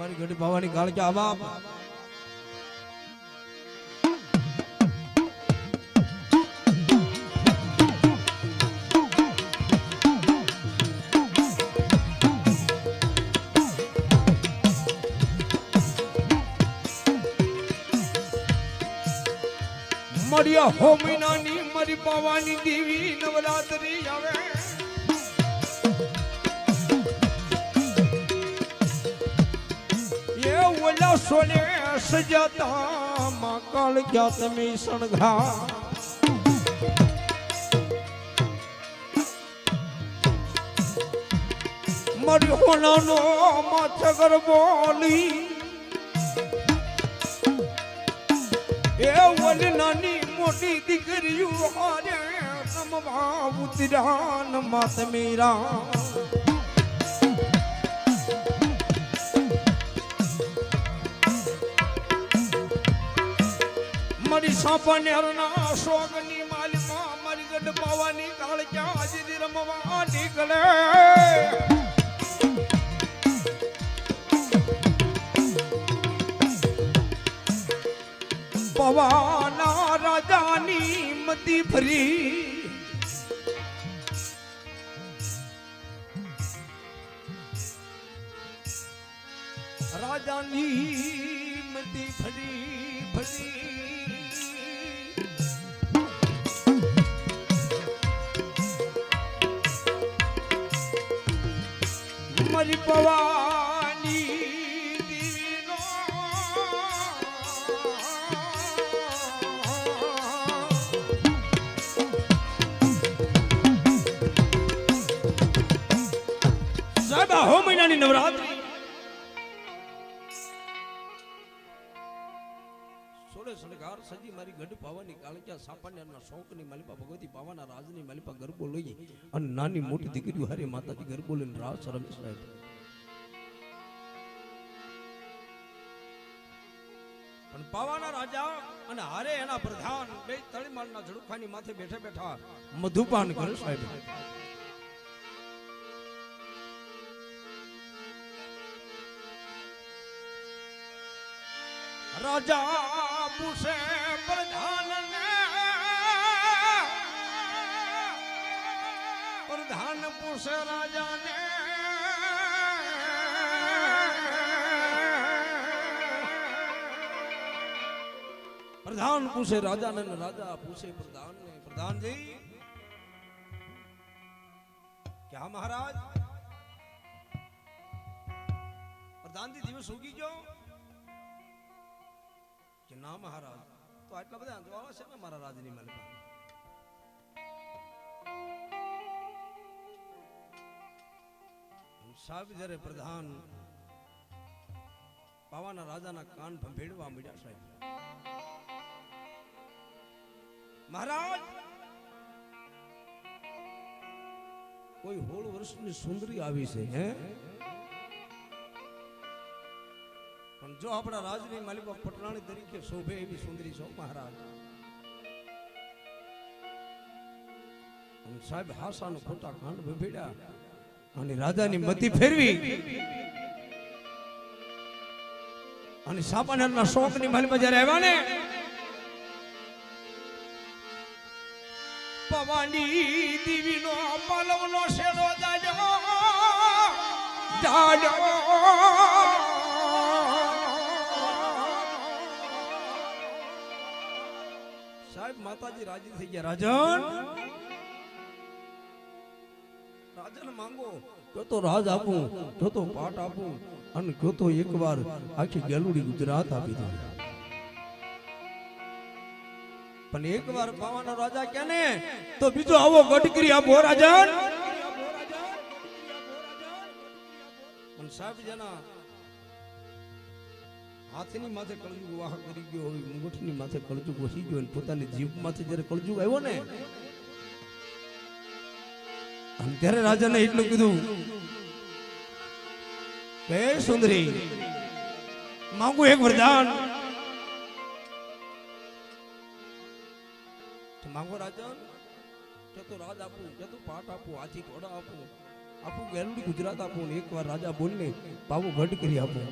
મારી ઘડી ભાવાની ગાળ કે આવા મળ્યા હોમિનાની મરી પાવાની દેવી નવરાત્રી આવે. ઓલા સોલે સજાતા માં કાળ ગયા તમે સણઘા મારી હોનાનો માથે બોલી, એ ઓલી નાની મોટી દીકરીઓ હારે સમભાવ ઉતરાન માત મેરા મારી સાપાને હરના સોગની માલમાં મારી ગઢ પાવાની કાળ ક્યાં રમવા નીકળે? પવાના રાજાની મતી ફરી હો મહિનાની નવરાત્રી. સોળે સળગાર સજી મારી ગઢ પાવાની કાળક્યા સાપાન્યના શોકની માલિપા ભગવતી પાવાના રાજની માલિપા ગરબો લઈ અને નાની મોટી દીકરીઓ હારે માતાજી ગરબો લઈને રાસ રમે સાહેબ. પાવાના રાજા અને હારે એના પ્રધાન બે તળીમાળના ઝડુખાની માથે બેઠા બેઠા મધુપાન કરે સાહેબ. રાજા પૂછે પ્રધાનને, પ્રધાન પૂછે રાજાને પ્રધાન પૂછે રાજાને ને રાજા પૂછે પ્રધાનને પ્રધાનજી કે હા મહારાજ પ્રધાનજી દિવસ ઉગી ગયો કે ના મહારાજ તો આટલા બધા અંજવાળા છે ને મારા રાજની માલિકા સાહેબ જ્યારે પ્રધાન પાવાના રાજાના કાન ભંભેડવા મળ્યા સાહેબ મહારાજ, કોઈ હોળ વર્ષની સુંદરી આવી છે, હે? પણ જો આપણા રાજની માલિકા પટરાણી તરીકે શોભે એવી સુંદરી છો, મહારાજ. સાહેબ, હાસાનો ખોટા કાંડ ભેડ્યા અને રાજાની મતી ફેરવી. અને સાપાનેરના શોખની માલિકા જ્યારે આવ્યા ને પવાની દીવીનો પલવનો શેરો દાડો દાડો સાહેબ, માતાજી રાજી થઈ ગયા. રાજન? રાજન માંગો. જો તો રાજ આપું, જો તો પાટ આપું, અને જો તો એકવાર આખી ગેલુડી ગુજરાત આપી દઉં. પણ એકવાર પાવાનો રાજા કે ને તો બીજો આવો ગટકરી આપો રાજા સાહેબ જેના હાથની માથે કળજુગ વાહ કરી ગયો હોય, મુંગઠની માથે કળજુગ વસી ગયો અને પોતાની જીભ માથે જ્યારે કળજુગ આવ્યો ને, અને ત્યારે રાજાને એટલું કીધું કે સુંદરી, માંગુ એક વરદાન. માંગો રાજન, કે રાજ આપું, કે પાટ આપું હાથી ઘોડા આપું આપું ગેલુડી ગુજરાત આપું ને એકવાર રાજા બોલને બાબુ ઘટ કરી આપું.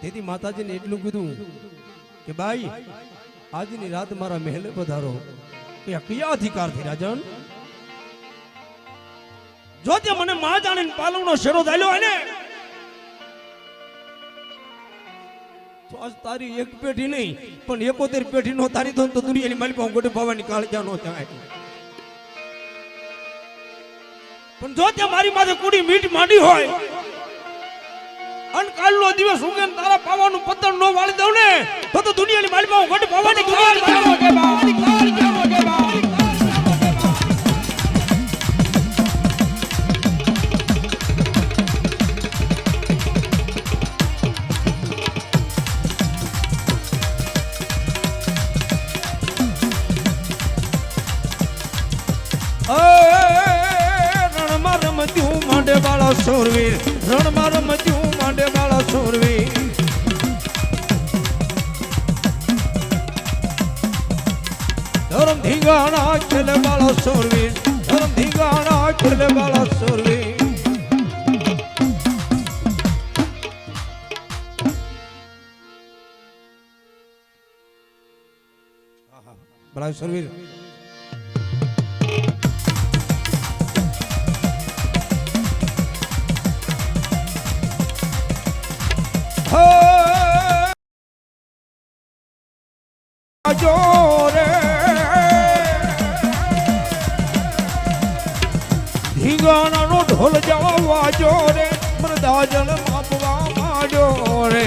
તેથી માતાજીને એટલું કીધું કે ભાઈ આજની રાત મારા મહેલે પધારો. કે કયા અધિકારથી રાજન? જો તે મને માં જાણીને પાલવનો શેરો દાલ્યો હોય ને તારી એક પેઢી નહીં, પણ એકોતેર પેઢી નો તારી તો દુનિયાની માલિક ગોટે ભાવાની કાળજા નો થાય પણ જો તે મારી માથે કુડી મીઠ માંડી હોય અનકાલનો દિવસ ઉગે તારા પાવાનું પત્તર નો વાળી દઉં ને? તો તો દુનિયાની માલિક ગોટે ભાવાની કાળજા નો થાય વાળા રણ રણમાં રમત્યું માંડે વાળા સોરવીર ધરમ ધીગાણા ખેલે વાળા સોરવીર ધરમ ધીગાણા ખેલે વાળા સોરવીર બળા સોરવીર જોરે ધીંગાણાનો ઢોલ જવા જોરે મૃદાજલ માપવા માંડ્યો રે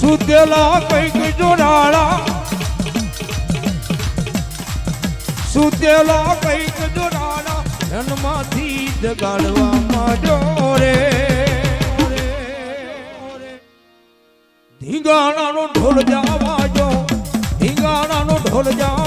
સુતેલા કંઈક જોડાળા, સુતેલા કંઈક જોડાળા જન્મથી જગાડવામાં માંડ્યો રે ધીંગાણાનો ઢોલ જાવાજો ધીંગાણાનો ઢોલ જાવાજો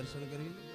દર્શન કરી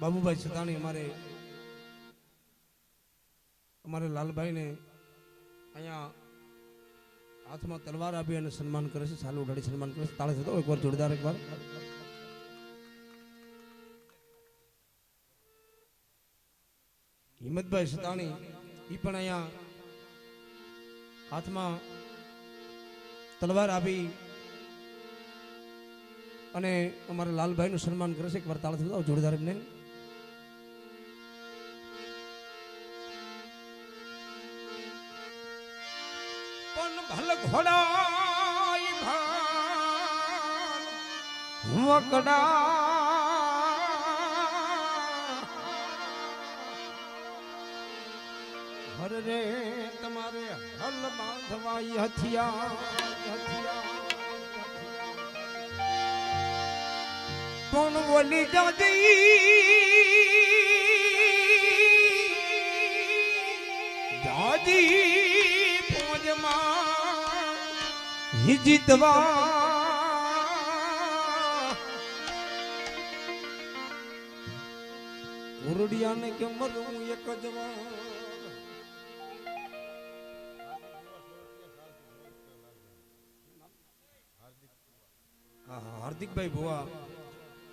બાબુભાઈ સતાણી અમારે અમારે લાલભાઈને અહીંયા હાથમાં તલવાર આપી અને સન્માન કરે છે, સાલું ઉડાડી સન્માન કરે છે. તાળે થતો એકવાર જોરદાર એકવાર હિંમતભાઈ સતાણી એ પણ અહીંયા હાથમાં તલવાર આપી અને અમારા લાલભાઈનું સન્માન કરે છે. એકવાર તાળ થયું જોરદાર એમને. પણ ભલ ભાલ વકડા હર રે તમારે હલ બાંધવાઈ હથિયા હથિયાર. પણ બોલી જાદી જાજી પોજમાં જીતવા ઉરડિયાને કે મરું એક હા, હાર્દિકભાઈ ભુવા.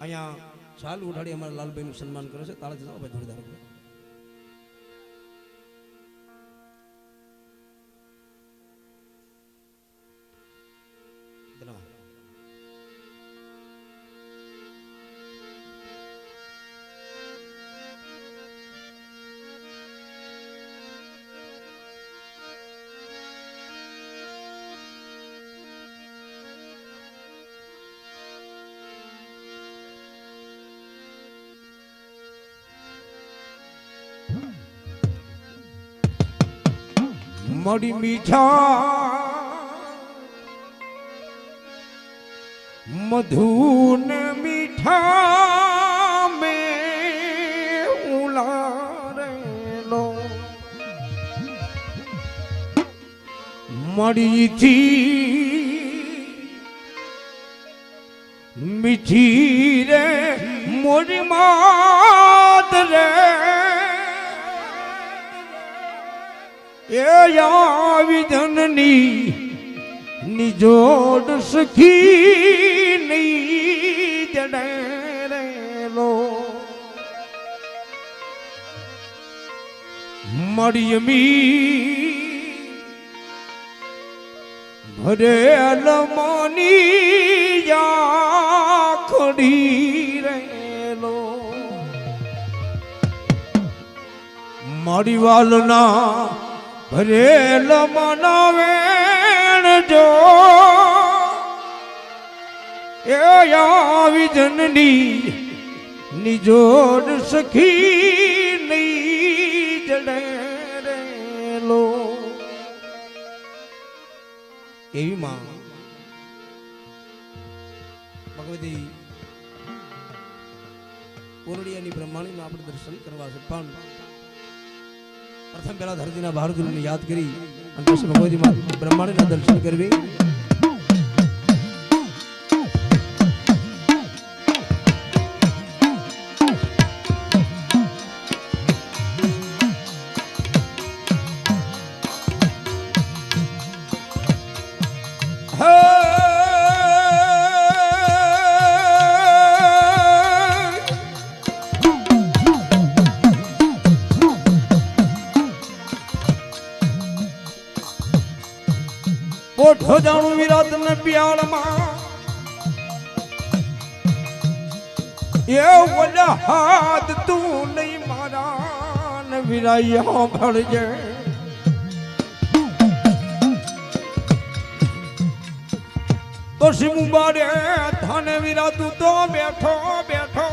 અહીંયા ચાલુ ઉઠાડી અમારા લાલભાઈનું સન્માન કરે છે. તાળા જતા ભાઈ જોરદાર મળી મીઠા. મધુન મીઠા મે ઉલારેલો. મળીથી મીઠી રે મોરી માત એ આવી જનની નિજોડ સખી ની જડેલો મરિયમી ભરે અલમની ખડી રેલો મારી વાલના ભરેલ મનાવેણ જો. એ આવી જનની નિજોડ સખી ની જડે રેલો એવી માં ભગવતી કોરડિયાની બ્રહ્માણીનું આપણે દર્શન કરવા છે પણ પ્રથમ પહેલા ધરતીના બહાદુરને યાદ કરી અને પછી ભગવતી બ્રહ્માંડના દર્શન કરવી. વિરાયા ભળજે તો સિમુબારે થાને વિરાતું તો બેઠો બેઠો.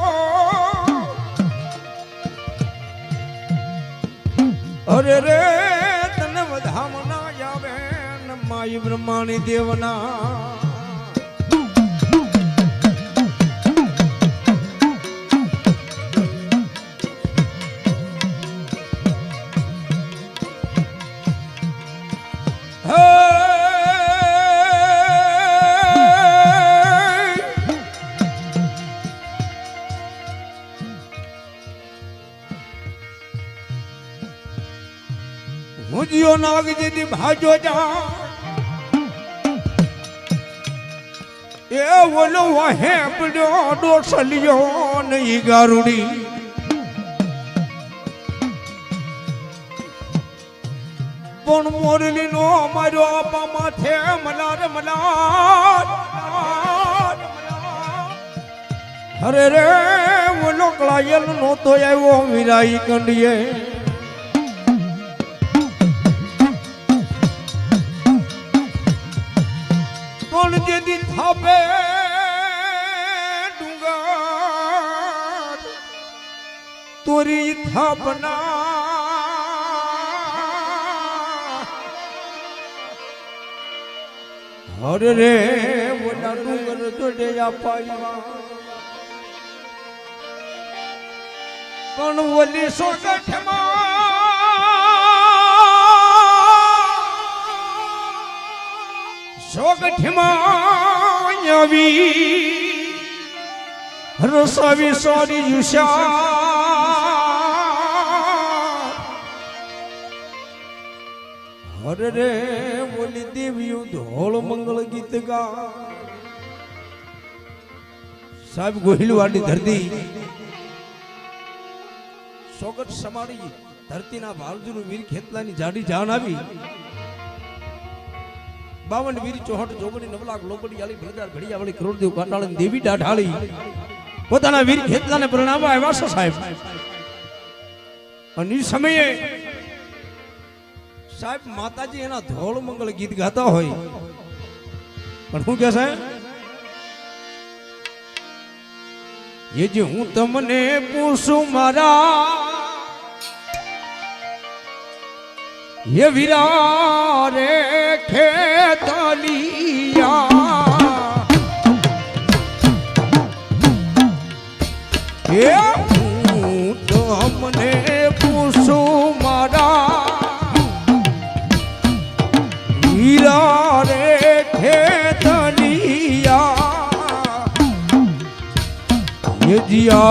અરે રે, તને વધામણા આવે માય બ્રહ્માણી દેવના. હુજિયો નાગ જેથી ભાજો જા. એ ઓલો વાહે પડ્યો ડોસલિયો નહીં ગારુડી. પણ મોરલી નો મારો આપા માથે મલાર મલાર અરે રે, ઓલો કળાયલ નો તો આવ્યો વિરાઈ કંડીએ. જેદી થાપે ડુંગર તોરી થાપના હરે રે મોટા ડુંગર જોડે અપાયા પણ ઓલી સોગઠમાં સોગઠમાં આવી રસાવી સોરી યુષા. હરે રે, બોલી દેવીઓ, ધોળ મંગળ ગીત ગા. સાહેબ ગોહિલવાડની ધરતી. સોગઠ સમાડી ધરતીના ભાલજુનું વીર ખેતલાની જાડી જાણ આવી. બાવન વીર ચોહટ જોગણી નવલાખ લોબડી આલી ભેદાર ઘડિયા વાળી કરોડદેવ કાંટાળી દેવી ડાઢાળી. પોતાના વીર ખેતલાને પ્રણામવા આવ્યા છે સાહેબ? અને ઈ સમયે સાહેબ માતાજી એના ધોળ મંગળ ગીત ગાતા હોય. પણ શું કે છે એ જે હું તમને પૂછું મારા, એ વીરા રે ખેતલિયા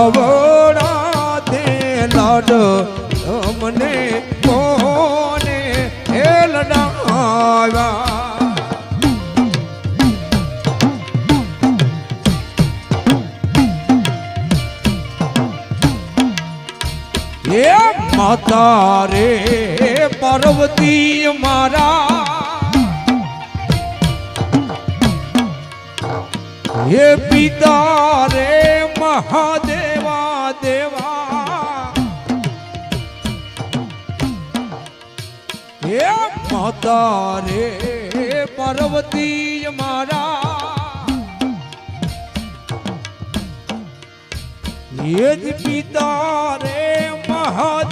જીયાવડા તે લાડ અમને કોને હેલડાવ્યા માતા રે પાર્વતી મારા. હે પિતા રે મહાદેવા દેવા. હે માતા રે પાર્વતી મારા. હે જ પિતા રે મહાદેવા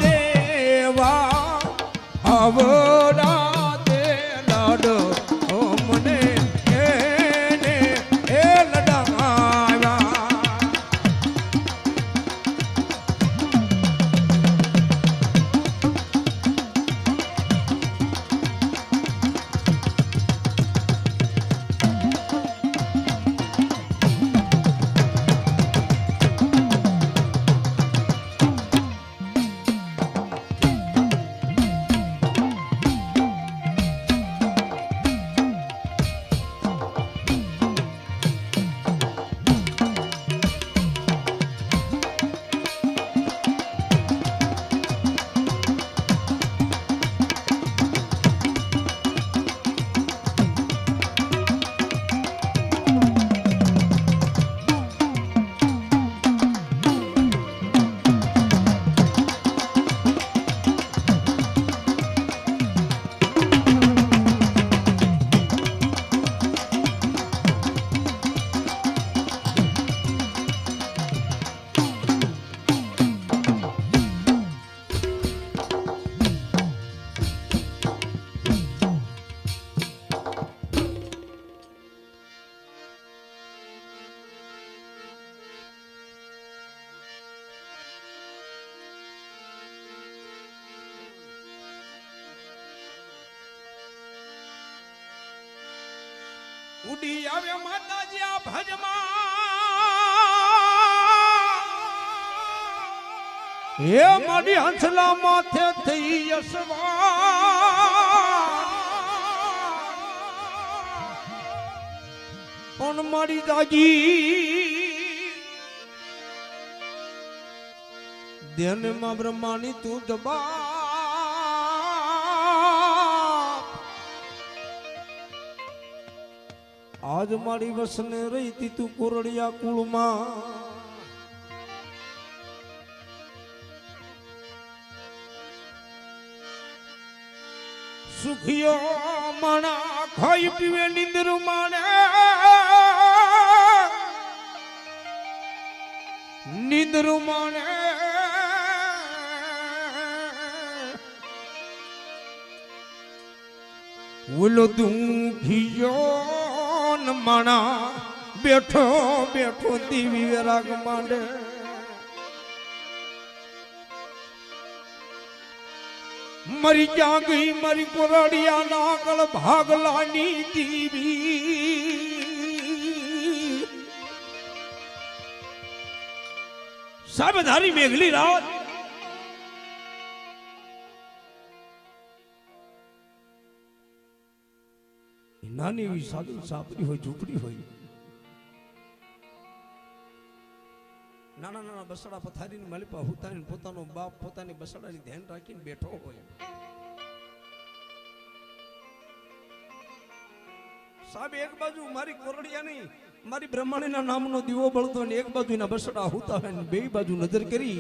Savona ઉડી આવે માતાજી આ ભજમાં. હે મારી હંસલા માથે થઈ યશવા પણ મારી દાજી ધ્યાનમાં બ્રહ્માની તું દબા આજ મારી વસને રહી તી કોરડિયા કુળમાં. સુખિયો મણા ખાઈ પીવે નિંદર માણે. નિંદર માણે. ઓલો તું ન મણા બેઠો બેઠો દીવી રાગ માંડે. મરી ક્યાં ગઈ મારી કોરડિયા નાગળ ભાગલાની દીવી. સાહેબ ધારી મેઘલી રાત નાની એવી સાધુ સાપરી હોય, ઝૂંપડી હોય. નાના નાના બસડા પથારીને માલિપા હુતાની પોતાનો બાપ પોતાની બસડાની ધ્યાન રાખીને બેઠો હોય. સાહેબ, એક બાજુ મારી કોરડિયા નહીં મારી બ્રહ્માણીના નામનો દીવો બળતો ને એક બાજુ એના બસડા હુતા હોય ને બે બાજુ નજર કરી